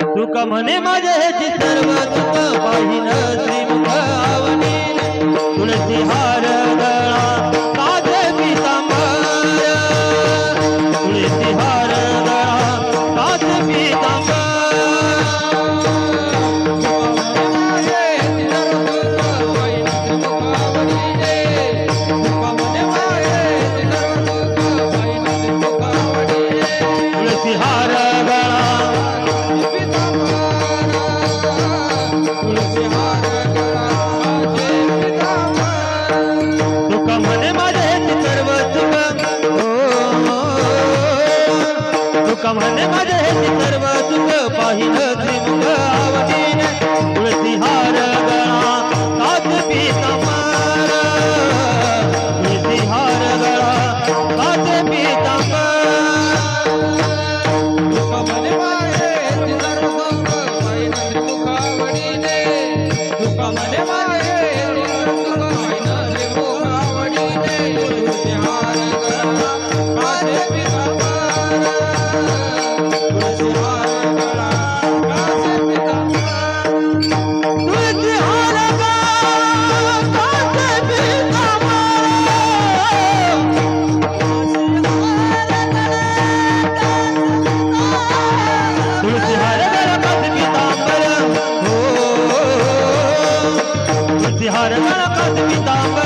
तुका म्हणे माझे हे सर्व दुःख कमाने माझे हे सर्व सुख पाहिलं हर तड़का पिता